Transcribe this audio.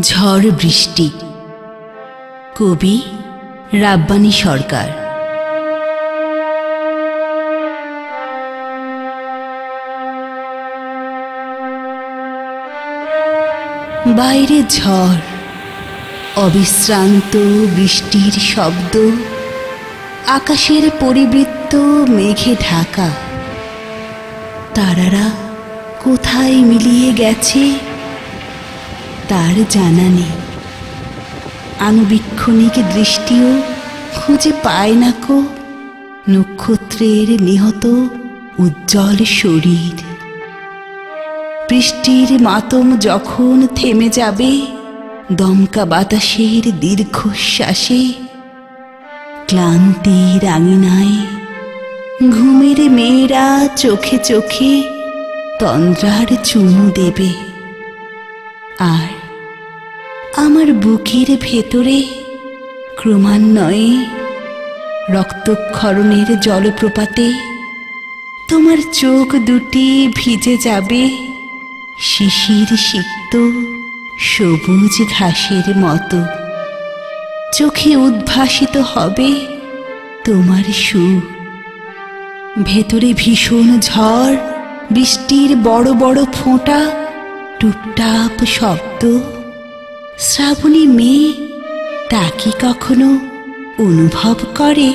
ঝড় বৃষ্টি। কবি রাব্বানী সরকার। বাইরে ঝড়, অবিশ্রান্ত বৃষ্টির শব্দ, আকাশের পরিবৃত্ত মেঘে ঢাকা। তারারা কোথায় মিলিয়ে গেছে? তার জানা নেই। আনুবীক্ষণিক দৃষ্টিও খুঁজে পায় না কো। নক্ষত্রের নিহত উজ্জ্বল শরীর। বৃষ্টির মাতম যখন থেমে যাবে, দমকা বাতাসের দীর্ঘশ্বাসে ক্লান্তির আঙিনায় ঘুমের মেয়েরা চোখে চোখে তন্দ্রার চুমু দেবে। আর আমার বুকের ভেতরে ক্রমান্বয়ে রক্তক্ষরণের জলপ্রপাতে তোমার চোখ দুটি ভিজে যাবে, শিশির সিক্ত সবুজ ঘাসের মতো। চোখে উদ্ভাসিত হবে তোমার সুর ভেতরে ভীষণ ঝড়, বৃষ্টির বড় বড় ফোঁটা, টুপটাপ শব্দ। শ্রাবণী মেয়ে তা কি কখনো অনুভব করে